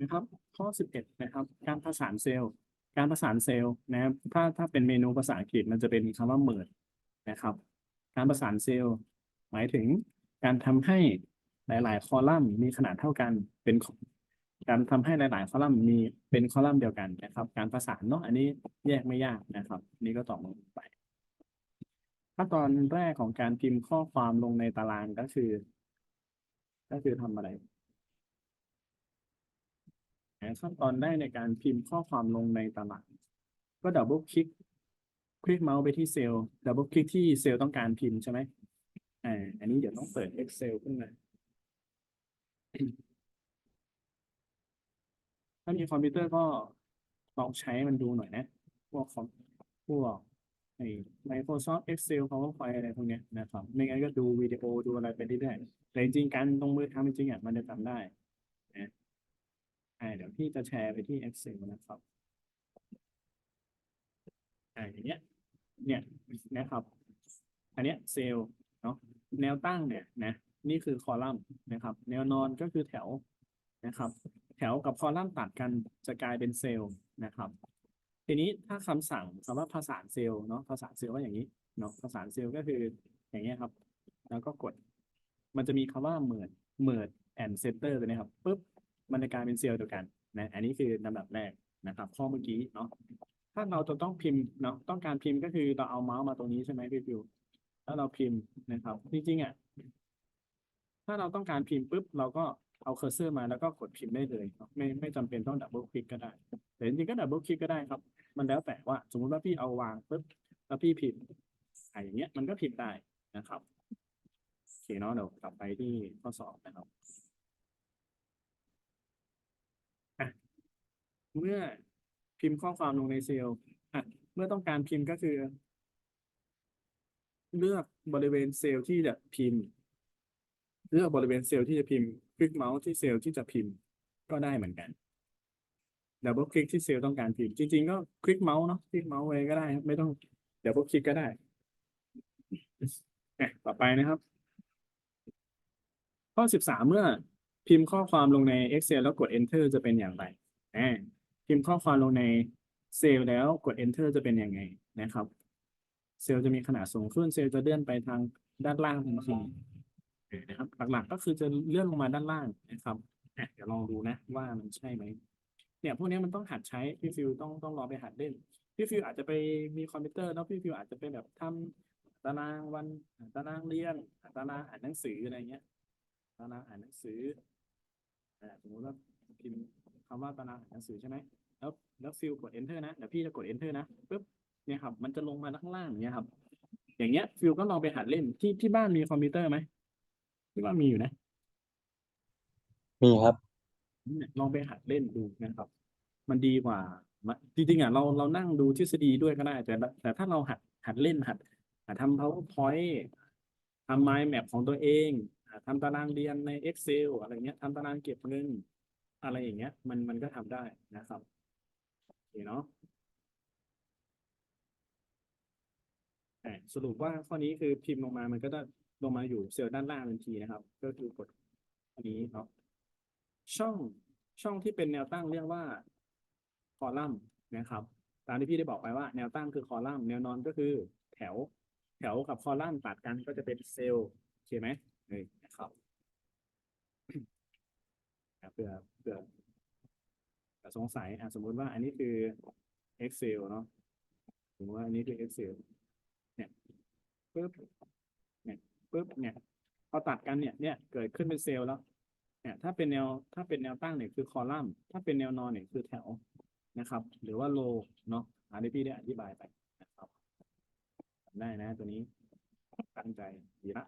นะครับ ข้อสิบเอ็ดนะครับ การประสานเซลล์ การประสานเซลล์นะครับ ถ้าถ้าเป็นเมนูภาษาอังกฤษมันจะเป็นคำว่า merge นะครับ การประสานเซลล์ หมายถึงการทำให้หลาย ๆ คอลัมน์มีขนาดเท่ากันเป็นการทำให้หลาย ๆ คอลัมน์มีเป็นคอลัมน์เดียวกันนะครับ การประสานเนาะอันนี้แยกไม่ยากนะครับ นี่ก็ตอบลงไปขั้นตอนแรกของการพิมพ์ข้อความลงในตารางก็คือ ก็คือทำอะไร ขั้นตอนแรกในการพิมพ์ข้อความลงในตารางก็ดับเบิลคลิกคลิกเมาส์ไปที่เซลล์ดับเบิลคลิกที่เซลล์ต้องการพิมพ์ใช่ไหมอ่าอันนี้เดี๋ยวต้องเปิด Excel ขึ้นมาถ้ามีคอมพิวเตอร์ก็ลองใช้มันดูหน่อยนะ พวกคอมพวกไอ้ Microsoft Excel PowerPoint อะไรพวกเนี้ยนะครับ ไม่งั้นก็ดูวิดีโอดูอะไรไปเรื่อยๆแต่จริงๆการลงมือทำจริงๆอะมันจะทำได้ อ่าเดี๋ยวพี่จะแชร์ไปที่ Excel นะครับอ่าอย่างเงี้ย เนี่ยนะครับ อันเนี้ยเซลล์เนาะแนวตั้งเนี่ยนะนี่คือคอลัมน์นะครับ แนวนอนก็คือแถวนะครับ แถวกับคอลัมน์ตัดกันจะกลายเป็นเซลล์นะครับ ทีนี้ถ้าคำสั่งคำว่าผสานเซลล์เนาะผสานเซลล์ก็อย่างนี้เนาะผสานเซลล์ก็คืออย่างเงี้ยครับ แล้วก็กด มันจะมีคำว่า merge merge and center ตัวนี้ครับปุ๊บ มันจะกลายเป็นเซลล์เดียวกันนะอันนี้คือลำดับแรกนะครับ ข้อเมื่อกี้เนาะถ้าเราจะต้องพิมพ์เนาะต้องการพิมพ์ก็คือเราเอาเมาส์มาตรงนี้ใช่ไหมพี่ฟิวแล้วเราพิมพ์นะครับ จริงๆอะถ้าเราต้องการพิมพ์ปุ๊บเราก็เอาเคอร์เซอร์มาแล้วก็กดพิมพ์ได้เลยเนาะไม่ไม่จำเป็นต้องดับเบิลคลิกก็ได้แต่จริงๆก็ดับเบิลคลิกก็ได้ครับ มันแล้วแต่ว่าสมมุติว่าพี่เอาวางปุ๊บแล้วพี่พิมพ์อะอย่างเงี้ยมันก็พิมพ์ได้นะครับโอเคเนาะเดี๋ยวกลับไปที่ข้อสอบนะครับอะ เมื่อพิมพ์ข้อความลงในเซลล์อะเมื่อต้องการพิมพ์ก็คือ เลือกบริเวณเซลล์ที่จะพิมพ์ เลือกบริเวณเซลล์ที่จะพิมพ์ คลิกเมาส์ที่เซลล์ที่จะพิมพ์ก็ได้เหมือนกันดับเบิลคลิกที่เซลล์ต้องการพิมพ์ จริง ๆ ก็คลิกเมาส์เนาะคลิกเมาส์ไว้ก็ได้ ไม่ต้องดับเบิลคลิกก็ได้ต่อไปนะครับ ข้อสิบสามเมื่อพิมพ์ข้อความลงใน Excel แล้วกด Enter จะเป็นอย่างไรอ่า พิมพ์ข้อความลงในเซลล์แล้วกด enter จะเป็นยังไงนะครับ เซลล์จะมีขนาดสูงขึ้นเซลล์จะเลื่อนไปทางด้านล่างทันทีนะครับหลักๆก็คือจะเลื่อนลงมาด้านล่างนะครับอะเดี๋ยวลองดูนะว่ามันใช่ไหมเนี่ยพวกนี้มันต้องหัดใช้พี่ฟิวต้องต้องรอไปหัดเล่นพี่ฟิวอาจจะไปมีคอมพิวเตอร์แล้วพี่ฟิวอาจจะเป็นแบบทำตารางวันตารางเรียนตารางอ่านหนังสืออะไรเงี้ยตารางอ่านหนังสืออ่าสมมติว่าพิมพ์คำว่าตารางอ่านหนังสือใช่ไหม แล้วแล้วฟิลกด enter นะเดี๋ยวพี่จะกด enter นะปุ๊บเนี่ยครับ มันจะลงมาข้างล่างอย่างเงี้ยครับ อย่างเงี้ยฟิลก็ลองไปหัดเล่นที่ที่บ้านมีคอมพิวเตอร์ไหมที่บ้านมีอยู่นะมีครับ เนี่ยลองไปหัดเล่นดูนะครับ มันดีกว่ามาจริงๆอะเราเรานั่งดูทฤษฎีด้วยก็ได้ แต่ละแต่ถ้าเราหัดหัดเล่นหัดหัดทำ powerpoint ทำ mind map ของตัวเองหัดทำตารางเรียนใน excel อะไรเงี้ยทำตารางเก็บเงินอะไรอย่างเงี้ย มันมันก็ทำได้นะครับโอ เคเนาะอะสรุปว่าข้อนี้คือพิมพ์ลงมามันก็จะลงมาอยู่เซลล์ด้านล่างทันทีนะครับ ก็คือกดอันนี้เนาะช่องช่องที่เป็นแนวตั้งเรียกว่าคอลัมน์นะครับ ตามที่พี่ได้บอกไปว่าแนวตั้งคือคอลัมน์แนวนอนก็คือแถว แถวกับคอลัมน์ตัดกันก็จะเป็นเซลล์โอเคไหมนี่นะครับอะเผื่อเผื่อเผื่อ สงสัยอะสมมุติว่าอันนี้คือ Excel เนาะสมมติว่าอันนี้คือ Excel เนี่ยปึ๊บเนี่ยปึ๊บเนี่ยพอตัดกันเนี่ยเนี่ยเกิดขึ้นเป็นเซลล์แล้วเนี่ยถ้าเป็นแนวถ้าเป็นแนวตั้งเนี่ยคือคอลัมน์ถ้าเป็นแนวนอนเนี่ยคือแถวนะครับ หรือว่าโลเนาะอันนี้พี่ได้อธิบายไปนะครับได้นะตัวนี้ตั้งใจดีละ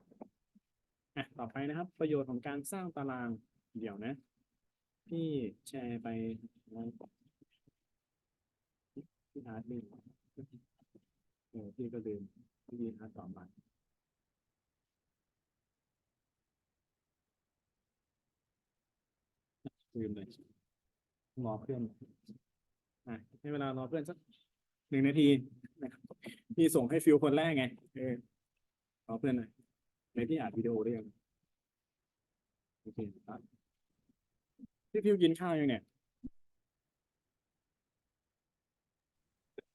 อะต่อไปนะครับ ประโยชน์ของการสร้างตารางเดี๋ยวนะ พี่แชร์ไปนะพี่อาร์ตลืมเออพี่ก็ลืมพี่อาร์ตตอบมาลืมเลยรอเพื่อนอะให้เวลารอเพื่อนสักหนึ่งนาทีนะครับพี่ส่งให้ฟิวคนแรกไงเออรอเพื่อนหน่อยในพี่อัดวิดีโอได้ยังโอเคครับ พี่พิวกินข้าวยังเนี่ย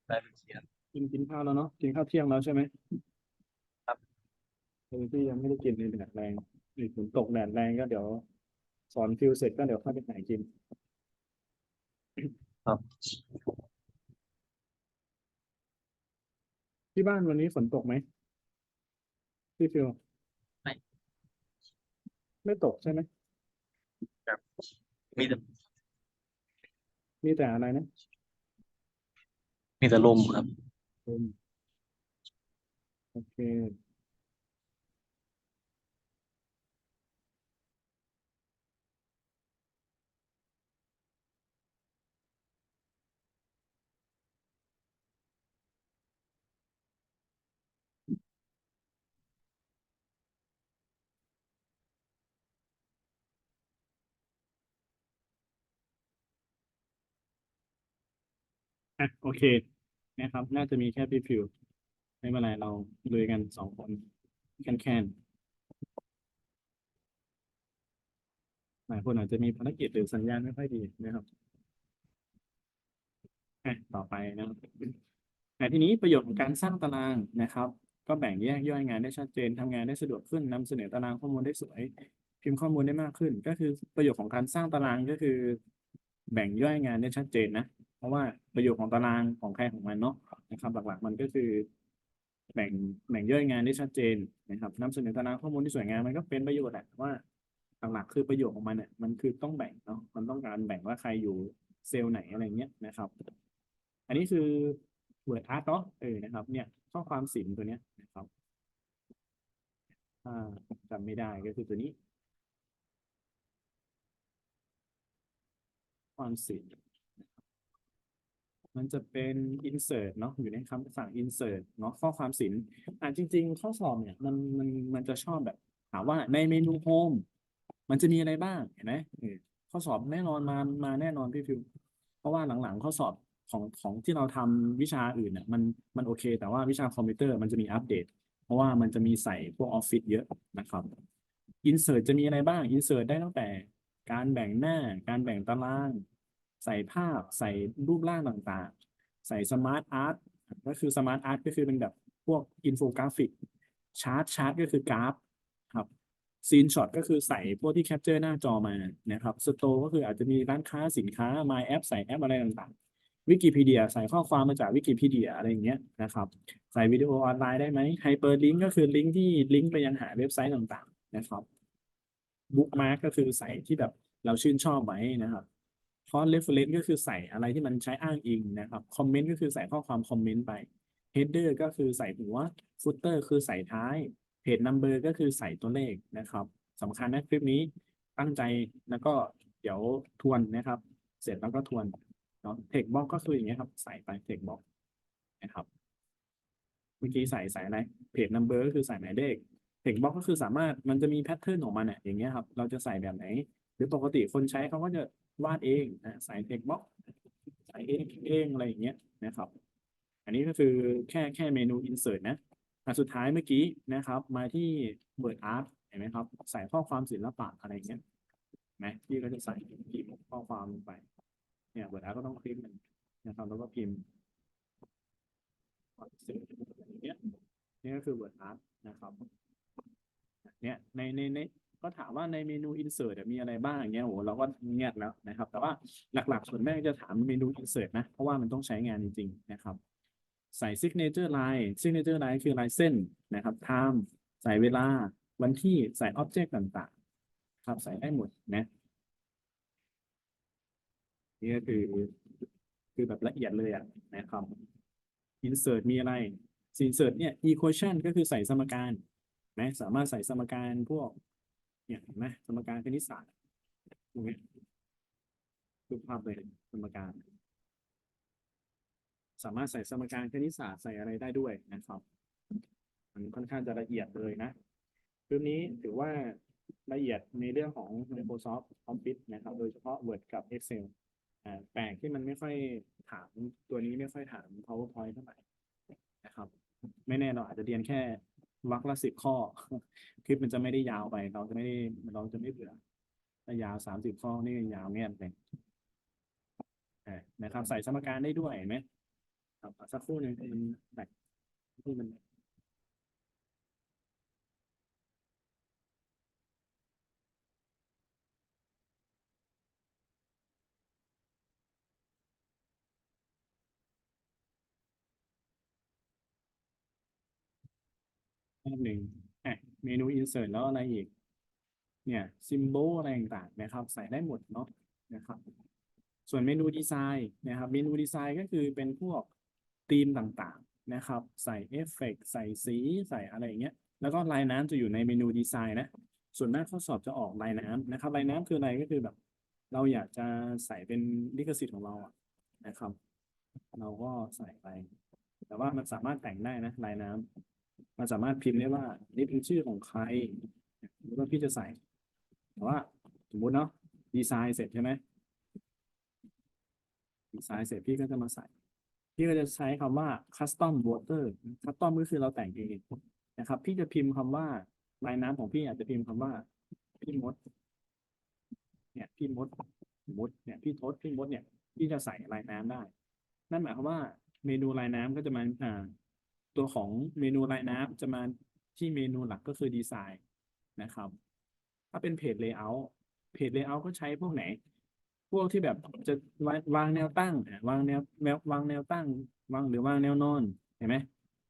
ได้เป็นเสียงกินกินข้าวแล้วเนาะกินข้าวเที่ยงแล้วใช่ไหมครับเออพี่ยังไม่ได้กินเลยแดดแรงนี่ฝนตกแดดแรงก็เดี๋ยว สอนฟิวเสร็จก็เดี๋ยวเข้าไปไหนกิน ครับที่บ้านวันนี้ฝนตกไหมพี่ฟิวไม่ ไม่ตกใช่ไหม มีแต่มีแต่อะไรนะมีแต่ลมครับ ลมโอเค อะโอเคนะครับ น่าจะมีแค่พี่ฟิวไม่เป็นไรเราลุยกันสองคนแคนแคนหลายคนอาจจะมีภารกิจหรือสัญญาณไม่ค่อยดีนะครับอะต่อไปนะครับแต่ทีนี้ประโยชน์ของการสร้างตารางนะครับ ก็แบ่งแยกย่อยงานได้ชัดเจนทำงานได้สะดวกขึ้นนำเสนอตารางข้อมูลได้สวย พิมพ์ข้อมูลได้มากขึ้น ก็คือประโยชน์ของการสร้างตารางก็คือ แบ่งย่อยงานได้ชัดเจนนะ เพราะว่าประโยชน์ของตารางของใครของมันเนาะนะครับ หลักๆ มันก็คือแบ่งแบ่งย่อยงานได้ชัดเจนนะครับนำเสนอตารางข้อมูลที่สวยงามมันก็เป็นประโยชน์แหละว่าหลักๆคือประโยชน์ของมันเนี่ยมันคือต้องแบ่งเนาะมันต้องการแบ่งว่าใครอยู่เซลล์ไหนอะไรเงี้ยนะครับ อันนี้คือ word art เนาะเออนะครับ เนี่ยข้อความศิลป์ตัวเนี้ยนะครับถ้าจำไม่ได้ก็คือตัวนี้ ความศิลป์ มันจะเป็น insert เนาะอยู่ในคำสั่ง insert เนาะข้อความศิลอ่าจริง ๆ ข้อสอบเนี่ยมันมันมันจะชอบแบบถามว่าในเมนูโฮมมันจะมีอะไรบ้างเห็นไหมข้อสอบแน่นอนมามาแน่นอนพี่ฟิวเพราะว่าหลังๆ ข้อสอบของของที่เราทำวิชาอื่นเนี่ยมันมันโอเค แต่ว่าวิชาคอมพิวเตอร์มันจะมีอัปเดต เพราะว่ามันจะมีใส่พวกออฟฟิศเยอะนะครับ insert จะมีอะไรบ้าง insert ได้ตั้งแต่การแบ่งหน้าการแบ่งตาราง ใส่ภาพ ใส่รูปร่างต่างๆ ใส่สมาร์ทอาร์ตก็คือสมาร์ทอาร์ตก็คือเป็นแบบพวกอินโฟกราฟิกชาร์ตชาร์ตก็คือกราฟครับซีนช็อตก็คือใส่พวกที่แคปเจอร์หน้าจอมานะครับสโตร์ก็คืออาจจะมีร้านค้าสินค้า My App ใส่แอปอะไรต่างๆวิกิพีเดียใส่ข้อความมาจากวิกิพีเดียอะไรอย่างเงี้ยนะครับใส่วิดีโอออนไลน์ได้ไหมไฮเปอร์ลิงก์ก็คือลิงก์ที่ลิงก์ไปยังหาเว็บไซต์ต่างๆ นะครับบุ๊กมาร์กก็คือใส่ที่แบบเราชื่นชอบไว้นะครับ ฟอนต์เรฟเฟรนซ์ก็คือใส่อะไรที่มันใช้อ้างอิงนะครับคอมเมนต์ก็คือใส่ข้อความคอมเมนต์ไปเฮดเดอร์ก็คือใส่หัวฟุตเตอร์คือใส่ท้ายเพจนัมเบอร์ก็คือใส่ตัวเลขนะครับสำคัญนะคลิปนี้ตั้งใจแล้วก็เดี๋ยวทวนนะครับ เสร็จแล้วก็ทวนเนาะเทคบ็อกก็คืออย่างเงี้ยครับ ใส่ไปเทคบ็อกนะครับเมื่อกี้ใส่ใส่อะไรเพจนัมเบอร์ก็คือใส่หมายเลขเทคบ็อกก็คือสามารถมันจะมีแพทเทิร์นของมันเนี่ยอย่างเงี้ยครับ เราจะใส่แบบไหน หรือปกติคนใช้เขาก็จะ วาดเองนะใส่เทคบ็อกใส่เองเองอะไรอย่างเงี้ยนะครับ อันนี้ก็คือแค่แค่เมนู insert นะอันสุดท้ายเมื่อกี้นะครับ มาที่ word art เห็นไหมครับ ใส่ข้อความศิลปะอะไรอย่างเงี้ยนไหมพี่ก็จะใส่พิมพ์ข้อความลงไป เนี่ย word art ก็ต้องพิมพ์มันนะครับแล้วก็พิมพ์อย่างเงี้ยนี่ก็คือ word art นะครับเนี่ยในในใน ก็ถามว่าในเมนู insert มีอะไรบ้างเงี้ยโหเราก็เงียบแล้วนะครับ แต่ว่าหลักๆ ส่วนแม่จะถามเมนู insert นะ เพราะว่ามันต้องใช้งานจริง ๆ นะครับ ใส่ signature line signature line คือลายเส้นนะครับ time ใส่เวลาวันที่ใส่ object ต่างๆ ครับใส่ได้หมดนะนี่ก็คือคือแบบละเอียดเลยอะนะครับ insert มีอะไร insert เนี่ย equation ก็คือใส่สมการนะสามารถใส่สมการพวก เนี่ยเห็นไหมสมการคณิตศาสตร์ตรงนี้ดูภาพเลยสมการ สามารถใส่สมการคณิตศาสตร์ใส่อะไรได้ด้วยนะครับมันค่อนข้างจะละเอียดเลยนะคลิปนี้ถือว่าละเอียดในเรื่องของ Microsoft Office นะครับ โดยเฉพาะ Word กับ Excel แปลกที่มันไม่ค่อยถามตัวนี้ไม่ค่อยถาม PowerPoint เท่าไหร่นะครับ ไม่แน่เราอาจจะเรียนแค่ วรรคละสิบข้อ คลิปมันจะไม่ได้ยาวไป เราจะไม่ได้เราจะไม่เบื่อถ้ายาวสามสิบข้อนี่ก็ยาวแง่นเลยนะครับ ใส่สมการได้ด้วยเห็นไหมครับสักครู่หนึ่งมันแบตที่มัน รอบหนึ่งอะเมนู insert แล้วอะไรอีก เนี่ย symbol อะไรต่างๆนะครับ ใส่ได้หมดเนาะนะครับ ส่วนเมนูดีไซน์นะครับ เมนูดีไซน์ก็คือเป็นพวกธีมต่างๆนะครับ ใส่เอฟเฟกต์ใส่สีใส่อะไรอย่างเงี้ย แล้วก็ลายน้ำจะอยู่ในเมนูดีไซน์นะ ส่วนมากข้อสอบจะออกลายน้ำนะครับ ลายน้ำคืออะไรก็คือแบบ เราอยากจะใส่เป็นลิขสิทธิ์ของเราอะนะครับ เราก็ใส่ไป แต่ว่ามันสามารถแต่งได้นะลายน้ำ มันสามารถพิมพ์ได้ว่านี่เป็นชื่อของใครหรือว่าพี่จะใส่แต่ว่าสมมุติเนาะดีไซน์เสร็จใช่ไหมดีไซน์เสร็จพี่ก็จะมาใส่ พี่ก็จะใช้คำว่า custom border custom ก็คือเราแต่งเองนะครับ พี่จะพิมพ์คำว่าลายน้ำของพี่อาจจะพิมพ์คำว่า พี่มด เนี่ยพี่มดมดเนี่ยพี่ทศพี่มดเนี่ย พี่จะใส่ลายน้ำได้ นั่นหมายความว่าเมนูลายน้ำก็จะมาอ่า ตัวของเมนูลายน้ำจะมาที่เมนูหลักก็คือดีไซน์นะครับ ถ้าเป็นเพจ Layout เพจ Layout ก็ใช้พวกไหน พวกที่แบบจะวางแนวตั้งอะวางแนวแนววางแนวตั้ง วางหรือวางแนวนอน เห็นไหม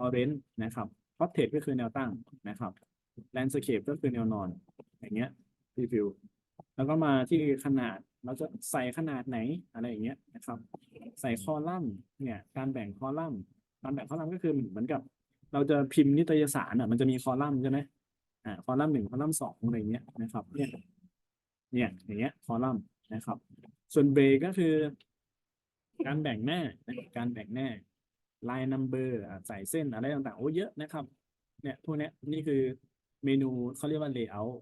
Orange นะครับ Portrait ก็คือแนวตั้งนะครับ Landscape ก็คือแนวนอน อย่างเงี้ยรีวิวแล้วก็มาที่ขนาดเราจะใส่ขนาดไหนอะไรอย่างเงี้ยนะครับ ใส่คอลัมน์เนี่ยการแบ่งคอลัมน์ การแบ่งคอลัมน์ก็คือเหมือนกับ เราจะพิมพ์นิตยสารอะมันจะมีคอลัมน์ใช่ไหมอ่าคอลัมน์หนึ่งคอลัมน์สองอะไรอย่างเงี้ยนะครับเนี่ยเนี่ยอย่างเงี้ยคอลัมน์นะครับ ส่วนเบรกก็คือ การแบ่งหน้าการแบ่งหน้าลายนัมเบอร์ใส่เส้นอะไรต่างๆโอ้เยอะนะครับ เนี่ยพวกเนี้ยนี่คือเมนูเขาเรียกว่า layout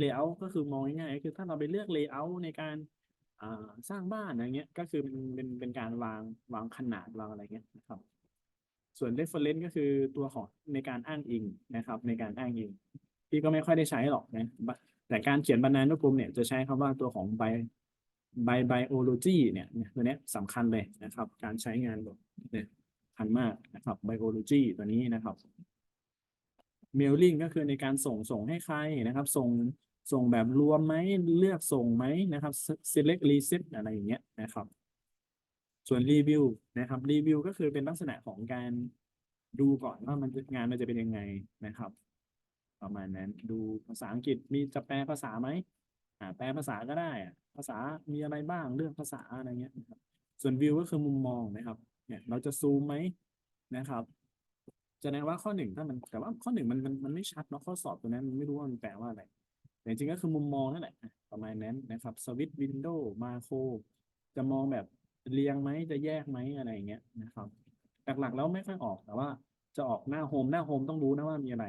layout ก็คือมองง่ายๆคือถ้าเราไปเลือก layout ในการสร้างบ้านอะไรเงี้ย ก็คือเป็นเป็นเป็นการวางวางขนาดวางอะไรเงี้ยนะครับ ส่วน reference ก็คือตัวของในการอ้างอิงนะครับ ในการอ้างอิงพี่ก็ไม่ค่อยได้ใช้หรอกนะแต่การเขียนบรรณานุกรมเนี่ยจะใช้คำว่าตัวของ by by biology เนี่ยเนี่ยตัวนี้ยสำคัญเลยนะครับ การใช้งานแบบเนี่ยสำคัญมากนะครับ biology ตัวนี้นะครับ mailing ก็คือในการส่งส่งให้ใครนะครับ ส่งส่งแบบรวมไหมเลือกส่งไหมนะครับ select receipt อะไรอย่างเงี้ยนะครับ ส่วนรีวิวนะครับรีวิวก็คือเป็นลักษณะของการดูก่อนว่ามันงานมันจะเป็นยังไงนะครับ ประมาณนั้นดูภาษาอังกฤษมีจะแปลภาษาไหมอ่าแปลภาษาก็ได้อะภาษามีอะไรบ้างเรื่องภาษาอะไรเงี้ยนะครับส่วนวิวก็คือมุมมองนะครับ เนี่ย เราจะซูมไหมนะครับแสดงว่าข้อหนึ่งถ้ามันแต่ว่าข้อหนึ่งมันมันมันไม่ชัดเนาะข้อสอบตัวนั้นมันไม่รู้ว่ามันแปลว่าอะไรแต่จริงๆก็คือมุมมองนั่นแหละประมาณนั้นนะครับสวิตช์วินโดว์มาโครจะมองแบบ เรียงไหมจะแยกไหมอะไรอย่างเงี้ยนะครับหลักๆแล้วไม่ค่อยออกแต่ว่า จะออกหน้าโฮมหน้าโฮมต้องรู้นะว่ามีอะไร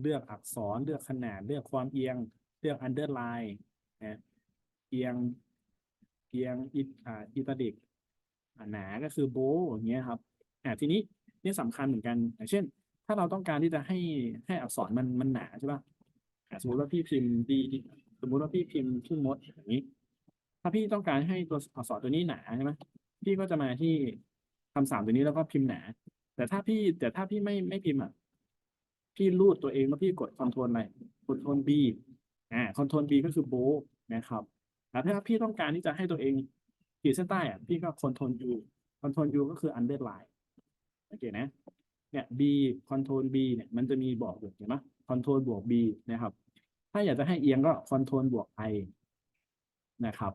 เลือกอักษรเลือกขนาด เลือกความเอียง เลือกอันเดอร์ไลน์นะเอียงเอียงอิอ่าอิตาลิกหนาก็คือโบอย่างเงี้ยครับอ่าทีนี้นี่สำคัญเหมือนกันอย่างเช่น ถ้าเราต้องการที่จะให้ให้อักษรมันมันหนาใช่ป่ะสมมติว่าพี่พิมพ์ดีสมมติว่าพี่พิมพ์ชื่อมดอย่างนี้ ถ้าพี่ต้องการให้ตัวอักษรตัวนี้หนาใช่ไหมพี่ก็จะมาที่คำสั่งตัวนี้แล้วก็พิมพ์หนา แต่ถ้าพี่แต่ถ้าพี่ไม่ไม่พิมพ์อะพี่รูดตัวเองแล้วพี่กดคอนโทรลอะไรคอนโทรล B อ่าคอนโทรล B ก็คือโบนะครับแต่ถ้าพี่ต้องการที่จะให้ตัวเองขีดเส้นใต้อะพี่ก็คอนโทรล U คอนโทรล U ก็คือ underline โอเคนะเนี่ย B คอนโทรล B เนี่ยมันจะมีบอกอยู่เห็นไหมคอนโทรลบวก B นะครับ ถ้าอยากจะให้เอียงก็คอนโทรลบวก I นะครับ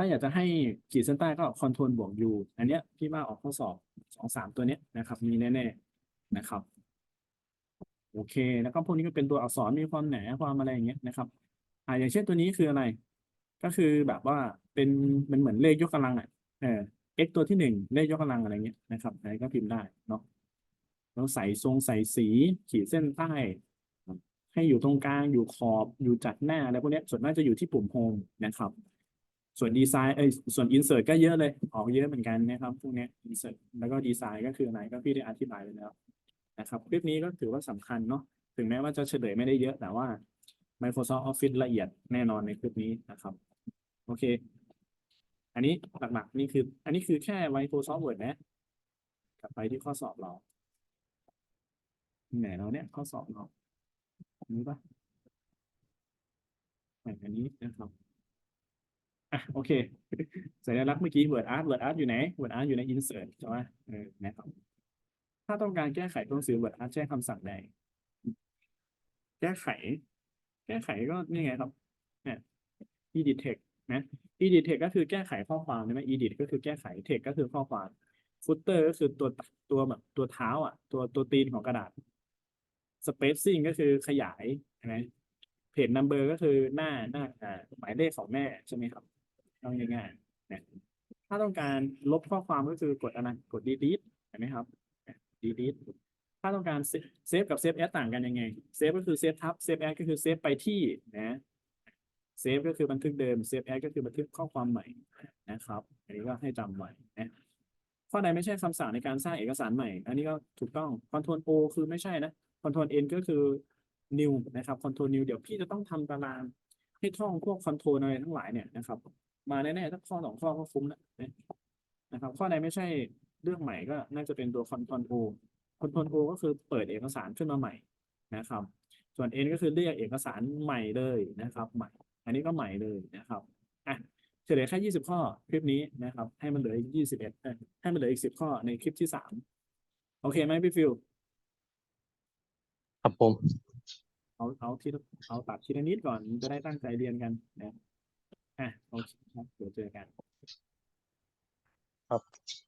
ถ้าอยากจะให้ขีดเส้นใต้ก็คอนโทรลบวก U อันเนี้ยพี่ว่าออกข้อสอบสองสามตัวเนี้ยนะครับ มีแน่ๆนะครับ โอเค แล้วก็พวกนี้ก็เป็นตัวอักษรมีความหนาความอะไรอย่างเงี้ยนะครับ อ่าอย่างเช่นตัวนี้คืออะไร ก็คือแบบว่าเป็นมันเหมือนเลขยกกำลังอะเออ x ตัวที่หนึ่งเลขยกกำลังอะไรเงี้ยนะครับอะไรก็พิมพ์ได้เนาะแล้วใส่ทรงใส่สีขีดเส้นใต้ ให้อยู่ตรงกลางอยู่ขอบอยู่จัดหน้าอะไรพวกนี้ส่วนมากจะอยู่ที่ปุ่มโฮมนะครับ ส่วนดีไซน์เอ้ยส่วนอินเสิร์ตก็เยอะเลยออกเยอะเหมือนกันนะครับพวกนี้อินเสิร์ตแล้วก็ดีไซน์ก็คืออะไรก็พี่ได้อธิบายไปแล้วนะครับคลิปนี้ก็ถือว่าสำคัญเนาะถึงแม้ว่าจะเฉลยไม่ได้เยอะแต่ว่า Microsoft Office ละเอียดแน่นอนในคลิปนี้นะครับ โอเค อันนี้หลักๆนี่คือ อันนี้คือแค่ Microsoft Word นะ กลับไปที่ข้อสอบเราไหนเราเนี่ยข้อสอบเราอันนี้ปะอันนี้นะครับ อะโอเค สัญลักษณ์เมื่อกี้ word art word art อยู่ไหน word art อยู่ใน insert ใช่ไหมเออนะครับถ้าต้องการแก้ไขตัวหนังสือ word art ใช้คำสั่งใด แก้ไข แก้ไขก็นี่ไงครับเนี่ย edit text นะ edit text ก็คือแก้ไขข้อความใช่ไหม edit ก็คือแก้ไข text ก็คือข้อความ footer ก็คือตัวตัวแบบตัวเท้า อะ ตัวตัวตีนของกระดาษ spacing ก็คือขยายใช่ไหม page number ก็คือหน้าหน้าอ่าหมายเลขของแม่ใช่ไหมครับ เอาง่ายๆนะถ้าต้องการลบข้อความก็คือกดอันนั้นกด delete เห็นไหมครับ delete ถ้าต้องการเซฟกับเซฟแอดต่างกันยังไงเซฟก็คือเซฟทับเซฟแอดก็คือเซฟไปที่นะเซฟก็คือบันทึกเดิมเซฟแอดก็คือบันทึกข้อความใหม่นะครับ อันนี้ก็ให้จำไว้นะข้อใดไม่ใช่คำสั่งในการสร้างเอกสารใหม่ อันนี้ก็ถูกต้อง Ctrl O คือไม่ใช่นะ Ctrl N ก็คือ new นะครับ Ctrl new เดี๋ยวพี่จะต้องทำตารางให้ท่องพวก Ctrl อะไรทั้งหลายเนี่ยนะครับ มาแน่ๆถ้าข้อสองข้อก็คุ้มนะนะครับ ข้อใดไม่ใช่เรื่องใหม่ก็น่าจะเป็นตัว Ctrl O Ctrl O ก็คือเปิดเอกสารขึ้นมาใหม่นะครับ ส่วน N ก็คือเรียกเอกสารใหม่เลยนะครับ ใหม่ อันนี้ก็ใหม่เลยนะครับอะเฉลยแค่ยี่สิบข้อคลิปนี้นะครับ ให้มันเหลืออีกยี่สิบเอ็ดให้มันเหลืออีกสิบข้อในคลิปที่สามโอเคไหมพี่ฟิวครับผม เอาเอาทีละเอาตัดทีละนิดก่อนจะได้ตั้งใจเรียนกันนะ อะโอ